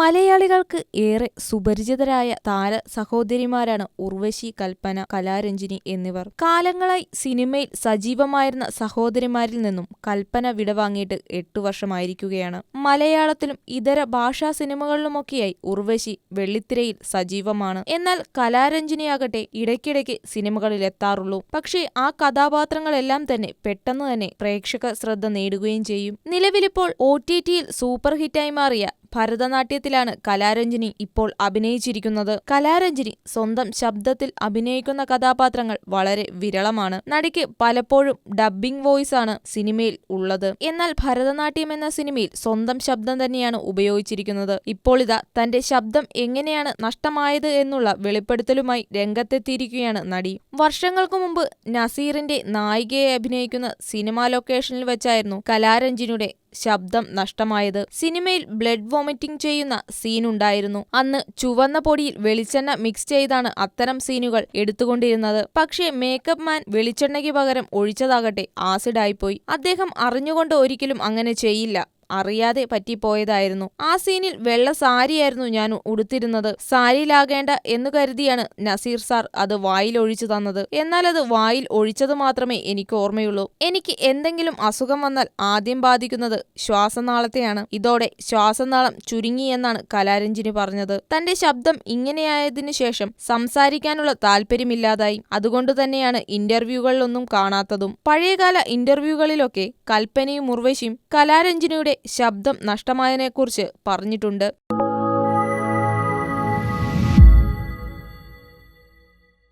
മലയാളികൾക്ക് ഏറെ സുപരിചിതരായ താര സഹോദരിമാരാണ് ഉർവശി കൽപ്പന കലാരഞ്ജിനി എന്നിവർ. കാലങ്ങളായി സിനിമയിൽ സജീവമായിരുന്ന സഹോദരിമാരിൽ നിന്നും കൽപ്പന വിടവാങ്ങിയിട്ട് എട്ടു വർഷമായിരിക്കുകയാണ്. മലയാളത്തിലും ഇതര ഭാഷാ സിനിമകളിലുമൊക്കെയായി ഉർവശി വെള്ളിത്തിരയിൽ സജീവമാണ്. എന്നാൽ കലാരഞ്ജിനിയാകട്ടെ ഇടയ്ക്കിടയ്ക്ക് സിനിമകളിൽ എത്താറുള്ളൂ പക്ഷേ ആ കഥാപാത്രങ്ങളെല്ലാം തന്നെ പെട്ടെന്ന് തന്നെ പ്രേക്ഷക ശ്രദ്ധ നേടുകയും ചെയ്യും. നിലവിലിപ്പോൾ ഒ ടി ടിയിൽ സൂപ്പർ ഹിറ്റായി മാറിയ ഭരതനാട്യത്തിലാണ് കലാരഞ്ജിനി ഇപ്പോൾ അഭിനയിച്ചിരിക്കുന്നത്. കലാരഞ്ജിനി സ്വന്തം ശബ്ദത്തിൽ അഭിനയിക്കുന്ന കഥാപാത്രങ്ങൾ വളരെ വിരളമാണ്. നടിക്ക് പലപ്പോഴും ഡബ്ബിംഗ് വോയിസ് ആണ് സിനിമയിൽ ഉള്ളത്. എന്നാൽ ഭരതനാട്യം എന്ന സിനിമയിൽ സ്വന്തം ശബ്ദം തന്നെയാണ് ഉപയോഗിച്ചിരിക്കുന്നത്. ഇപ്പോൾ ഇതാ തന്റെ ശബ്ദം എങ്ങനെയാണ് നഷ്ടമായത് എന്നുള്ള വെളിപ്പെടുത്തലുമായി രംഗത്തെത്തിയിരിക്കുകയാണ് നടി. വർഷങ്ങൾക്ക് മുമ്പ് നസീറിന്റെ നായികയെ അഭിനയിക്കുന്ന സിനിമാ ലൊക്കേഷനിൽ വെച്ചായിരുന്നു കലാരഞ്ജിനിയുടെ ശബ്ദം നഷ്ടമായത്. സിനിമയിൽ ബ്ലഡ് വോമിറ്റിംഗ് ചെയ്യുന്ന സീനുണ്ടായിരുന്നു അന്ന് ചുവന്ന പൊടിയിൽ വെളിച്ചെണ്ണ മിക്സ് ചെയ്താണ് അത്തരം സീനുകൾ എടുത്തുകൊണ്ടിരുന്നത്. പക്ഷേ മേക്കപ്പ് മാൻ വെളിച്ചെണ്ണയ്ക്ക് പകരം ഒഴിച്ചതാകട്ടെ ആസിഡായിപ്പോയി അദ്ദേഹം അറിഞ്ഞുകൊണ്ട് ഒരിക്കലും അങ്ങനെ ചെയ്യില്ല. അറിയാതെ പറ്റിപ്പോയതായിരുന്നു. ആ സീനിൽ വെള്ള സാരിയായിരുന്നു ഞാൻ ഉടുത്തിരുന്നത്. സാരിയിലാകേണ്ട എന്ന് കരുതിയാണ് നസീർ സാർ അത് വായിൽ ഒഴിച്ചു തന്നത്. എന്നാൽ അത് വായിൽ ഒഴിച്ചത് മാത്രമേ എനിക്ക് ഓർമ്മയുള്ളൂ. എനിക്ക് എന്തെങ്കിലും അസുഖം വന്നാൽ ആദ്യം ബാധിക്കുന്നത് ശ്വാസനാളത്തെയാണ്. ഇതോടെ ശ്വാസനാളം ചുരുങ്ങി എന്നാണ് കലാരഞ്ജിനി പറഞ്ഞത്. തന്റെ ശബ്ദം ഇങ്ങനെയായതിനു ശേഷം സംസാരിക്കാനുള്ള താല്പര്യമില്ലാതായി. അതുകൊണ്ട് തന്നെയാണ് ഇന്റർവ്യൂകളിലൊന്നും കാണാത്തതും. പഴയകാല ഇന്റർവ്യൂകളിലൊക്കെ കൽപ്പനയും ഉർവശിയും കലാരഞ്ജിനിയുടെ ശബ്ദം നഷ്ടമായതിനെക്കുറിച്ച് പറഞ്ഞിട്ടുണ്ട്